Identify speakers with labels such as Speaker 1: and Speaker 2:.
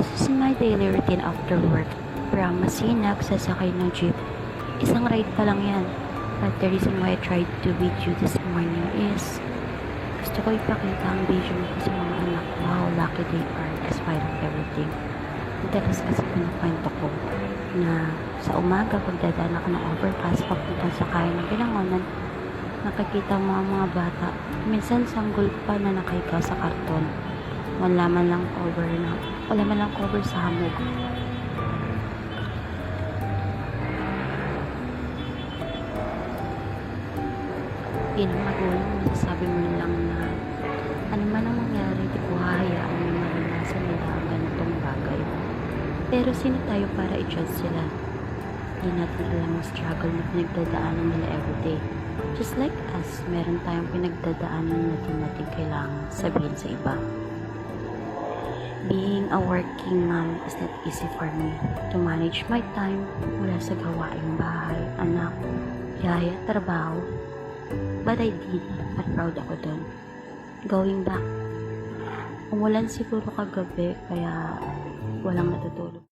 Speaker 1: This is my daily routine after work. From Masinag, sasakay ng jeep. Isang ride pa lang yan. But the reason why I tried to video this morning is gusto ko ipakita ang vision ko sa mga anak how lucky they are despite of everything. Madalas kasi pinakwento ko na sa umaga pagdadaan ako ng overpass papunta sa kaya ng binangonan nakikita mo ang mga bata minsan sanggol pa na nakahiga sa karton wala man lang cover na wala man lang cover sa hamog. Bilang magulang masasabi mo lang na ano man ang mangyari di ko hahayaan na maranasan nila ang ganitong bagay. Pero sino tayo para i-judge sila? Hindi natin alam ang struggle na pinagdadaanan nila everyday. Just like us meron tayong pinagdadaanan na di natin kailangan sabihin sa iba A working mom is not easy for me to manage my time mula sa gawaing bahay, anak, yaya, trabaho. But I did at proud ako doon. Going back, umulan siguro kagabi kaya walang natutulog.